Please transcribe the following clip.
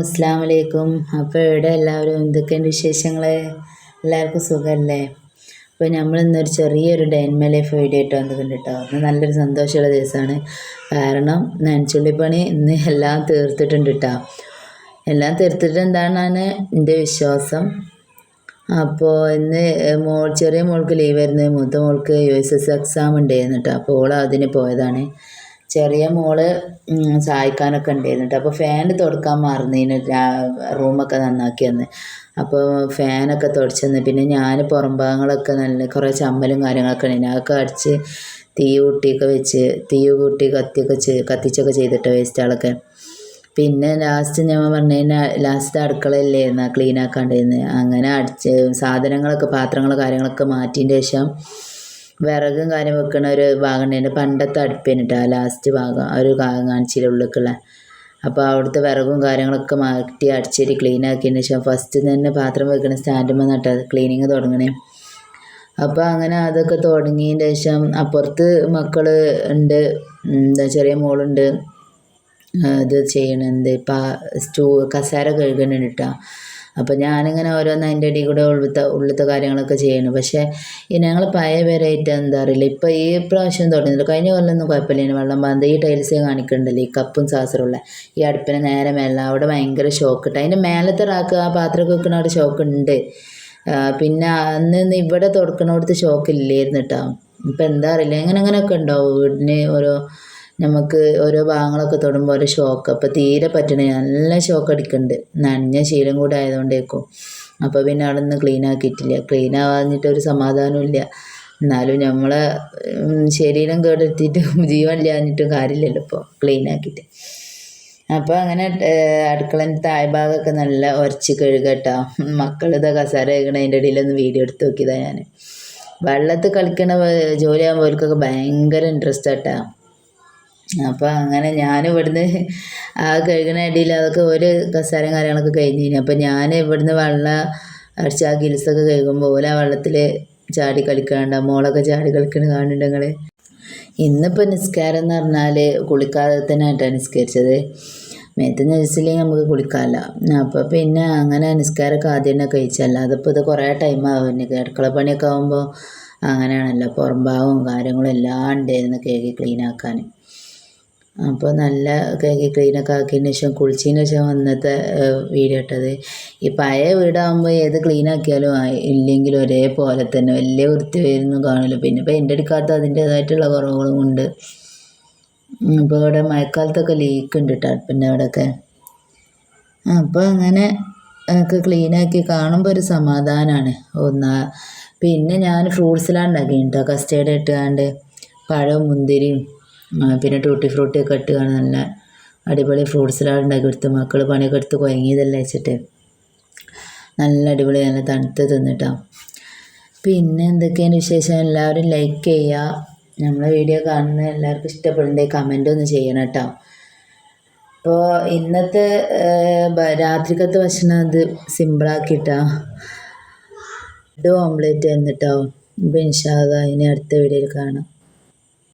അസ്സാം വലൈക്കും അപ്പോൾ ഇവിടെ എല്ലാവരും എന്തൊക്കെയുണ്ട് വിശേഷങ്ങൾ എല്ലാവർക്കും സുഖമല്ലേ അപ്പോൾ നമ്മൾ ഇന്നൊരു ചെറിയൊരു ഡൈൻമ ലൈഫ് വീഡിയോ ഇട്ട് വന്നിട്ടുണ്ട് കേട്ടോ അന്ന് നല്ലൊരു സന്തോഷമുള്ള ദിവസമാണ്. കാരണം നനച്ചുള്ളിപ്പണി ഇന്ന് എല്ലാം തീർത്തിട്ടുണ്ട് കേട്ടോ എല്ലാം തീർത്തിട്ട് എന്താണ് എന്റെ വിശ്വാസം. അപ്പോൾ ഇന്ന് മോൾ ചെറിയ മോൾക്ക് ലീവ് ആയിരുന്നു. മൂത്ത മോൾക്ക് യു എസ് എസ് എക്സാം ഉണ്ടായിരുന്നു കേട്ടോ അപ്പോൾ ഓൾ അതിന് പോയതാണ്. ചെറിയ മോൾ സഹായിക്കാനൊക്കെ ഉണ്ടായിരുന്നു അപ്പോൾ ഫാൻ തുടക്കാൻ മറന്നതിന് റൂമൊക്കെ നന്നാക്കി തന്ന്. അപ്പോൾ ഫാനൊക്കെ തുടച്ചെന്ന് പിന്നെ ഞാൻ പുറം ഭാഗങ്ങളൊക്കെ നല്ല കുറേ ചമ്മലും കാര്യങ്ങളൊക്കെ ഉണ്ടായിരുന്നു അതൊക്കെ അടിച്ച് തീ കൂട്ടിയൊക്കെ വെച്ച് തീ കൂട്ടി കത്തിയൊക്കെ കത്തിച്ചൊക്കെ ചെയ്തിട്ട് വേസ്റ്റുകളൊക്കെ പിന്നെ ലാസ്റ്റ് ഞാൻ പറഞ്ഞു കഴിഞ്ഞാൽ ലാസ്റ്റ് അടുക്കളയില്ലായിരുന്നു ക്ലീൻ ആക്കാണ്ടിരുന്നത് അങ്ങനെ അടിച്ച് സാധനങ്ങളൊക്കെ പാത്രങ്ങൾ കാര്യങ്ങളൊക്കെ മാറ്റിയതിന്റെ ശേഷം വിറകും കാര്യം വെക്കണ ഒരു ഭാഗം ഉണ്ടായിരുന്നു പണ്ടത്തെ അടുപ്പേന് കേട്ടോ ലാസ്റ്റ് ഭാഗം ആ ഒരു ഭാഗം കാണിച്ചില്ല ഉള്ളിലേക്കുള്ള. അപ്പോൾ അവിടുത്തെ വിറകും കാര്യങ്ങളൊക്കെ മാറ്റി അടിച്ചേരി ക്ലീൻ ആക്കിയതിന് ശേഷം ഫസ്റ്റ് തന്നെ പാത്രം വെക്കണ സ്റ്റാൻഡുമ്പോൾ നട്ടാ ക്ലീനിങ് തുടങ്ങണേ. അപ്പോൾ അങ്ങനെ അതൊക്കെ തുടങ്ങിയതിന് ശേഷം അപ്പുറത്ത് മക്കൾ ഉണ്ട് എന്താ ചെറിയ മോളുണ്ട്. ആ, ഇത് ചെയ്യണത് പാ സ്റ്റൂ കസേര കഴുകണുണ്ട് അപ്പോൾ ഞാനിങ്ങനെ ഓരോന്ന് അതിന്റെ ഇടയിൽ കൂടെ ഉള്ളത്തെ ഉള്ളത്തെ കാര്യങ്ങളൊക്കെ ചെയ്യണം. പക്ഷേ ഈ ഞങ്ങൾ പഴയ പേരായിട്ട് എന്താ അറിയില്ല. ഇപ്പം ഈ പ്രാവശ്യം തുടങ്ങിയില്ല കഴിഞ്ഞ കൊല്ലമൊന്നും കുഴപ്പമില്ല. വെള്ളം പാന്ത ഈ ടൈൽസ് കാണിക്കണ്ടല്ലോ. ഈ കപ്പും സാസറുള്ള ഈ അടുപ്പിന് നേരെ മേലെ. അവിടെ ഭയങ്കര ഷോക്ക് ഇട്ട്. അതിന്റെ മേലത്തെ റാക്ക് ആ പാത്രമൊക്കെ വെക്കുന്ന അവിടെ ഷോക്ക് ഉണ്ട് പിന്നെ അന്ന് ഇവിടെ തുടക്കണോടത്ത് ഷോക്ക് ഇല്ലായിരുന്നു കേട്ടോ. ഇപ്പം എന്താ അറിയില്ല. അങ്ങനെ അങ്ങനെയൊക്കെ ഉണ്ടാവും? വീടിന് ഓരോ നമുക്ക് ഓരോ ഭാഗങ്ങളൊക്കെ തൊടുമ്പോൾ ഓരോ ഷോക്ക് അപ്പോൾ തീരെ പറ്റണ നല്ല ഷോക്ക് അടിക്കുന്നുണ്ട് നനഞ്ഞ ശീലം കൂടെ ആയതുകൊണ്ടേക്കും അപ്പോൾ പിന്നെ അവിടെ നിന്ന് ക്ലീൻ ആക്കിയിട്ടില്ല. ക്ലീൻ ആവാഞ്ഞിട്ട് ഒരു സമാധാനമില്ല എന്നാലും നമ്മളെ ശരീരം കേടെടുത്തിട്ടും ജീവൻ ഇല്ലാഞ്ഞിട്ടും കാര്യമില്ലല്ലോ ഇപ്പോൾ ക്ലീൻ ആക്കിയിട്ട്. അപ്പോൾ അങ്ങനെ അടുക്കളന്റെ താഴ്ഭാഗമൊക്കെ നല്ല ഉരച്ച് കഴുകട്ടോ. മക്കൾ ഇതാ കസാര കഴുകണ അതിന്റെ ഇടയിലൊന്ന് വീഡിയോ എടുത്ത് നോക്കിയതാണ് ഞാൻ വെള്ളത്തിൽ കളിക്കണ ജോലിയാകുമ്പോൾ അവർക്കൊക്കെ ഭയങ്കര ഇൻട്രസ്റ്റ് ആട്ടാ. അപ്പോൾ അങ്ങനെ ഞാൻ ഇവിടുന്ന് ആ കഴുകണ ഇടയിൽ അതൊക്കെ ഒരു കസാരയും കാര്യങ്ങളൊക്കെ കഴിഞ്ഞ് കഴിഞ്ഞു അപ്പോൾ ഞാൻ ഇവിടുന്ന് വെള്ളം അടിച്ച് ആ ഗിൽസൊക്കെ കഴുകുമ്പോൾ ഓല വെള്ളത്തിൽ ചാടി കളിക്കാണ്ട മോളൊക്കെ ചാടി കളിക്കണ കാണുന്നുണ്ട് നിങ്ങൾ ഇന്നിപ്പോൾ നിസ്കാരം എന്ന് പറഞ്ഞാൽ കുളിക്കാതെ തന്നെ ആയിട്ടാണ് നിസ്കരിച്ചത്. മേത്ത് നഴ്സില്ലെങ്കിൽ നമുക്ക് കുളിക്കാമല്ല അപ്പോൾ പിന്നെ അങ്ങനെ നിസ്കാരമൊക്കെ ആദ്യം തന്നെ കഴിച്ചല്ല അതിപ്പോൾ ഇത് കുറേ ടൈം ആവും. പിന്നെ അടുക്കള പണിയൊക്കെ ആകുമ്പോൾ അങ്ങനെയാണല്ലോ. പുറംഭാഗവും കാര്യങ്ങളും എല്ലാം ഉണ്ടായിരുന്നു കേക്ക് ക്ലീൻ ആക്കാൻ. അപ്പോൾ നല്ല കേക്ക് ക്ലീനൊക്കെ ആക്കിയതിന് ശേഷം കുളിച്ചതിന് ശേഷം വന്നത്തെ വീഡിയോ ഇട്ടത്. ഈ പഴയ വീടാകുമ്പോൾ ഏത് ക്ലീനാക്കിയാലും ഇല്ലെങ്കിലും ഒരേപോലെ തന്നെ വലിയ വൃത്തി വരുന്നു കാണില്ല പിന്നെ പെയിന്റ് അടിക്കാത്ത അതിന്റേതായിട്ടുള്ള കുറവുകളും ഉണ്ട്. ഇപ്പോൾ ഇവിടെ മഴക്കാലത്തൊക്കെ ലീക്ക് ഉണ്ട് കേട്ടോ അടുപ്പിന്റെ അവിടെയൊക്കെ. അപ്പോൾ അങ്ങനെ ഒക്കെ ക്ലീനാക്കി കാണുമ്പോൾ ഒരു സമാധാനമാണ് ഒന്നാ പിന്നെ ഞാൻ ഫ്രൂട്ട്സിലാണ് ഉണ്ടാക്കി കേട്ടോ കസ്റ്റേർഡ് ഇട്ടുകൊണ്ട് പഴവും മുന്തിരിയും പിന്നെ ടൂട്ടി ഫ്രൂട്ടി ഒക്കെ ഇട്ട് കാണാൻ നല്ല അടിപൊളി ഫ്രൂട്ട്സിലാണ് ഉണ്ടാക്കി കൊടുത്ത് മക്കൾ പണിയൊക്കെ എടുത്ത് കുഴങ്ങിയതല്ലേ വെച്ചിട്ട്. നല്ല അടിപൊളി നല്ല തണുത്ത് തിന്നിട്ടോ. പിന്നെ എന്തൊക്കെയാണ് വിശേഷം? എല്ലാവരും ലൈക്ക് ചെയ്യുക. നമ്മളെ വീഡിയോ കാണുന്ന എല്ലാവർക്കും ഇഷ്ടപ്പെടുന്നുണ്ടെങ്കിൽ കമന്റ് ഒന്ന് ചെയ്യണം കേട്ടോ. അപ്പോൾ ഇന്നത്തെ രാത്രിക്കത്തെ ഭക്ഷണം അത് സിമ്പിളാക്കിയിട്ടാ ഇത് ഓംലേറ്റ് എന്നിട്ടോ ഇപ്പം ഇൻഷാല്ല ഇനി അടുത്ത വീഡിയോയിൽ കാണാം.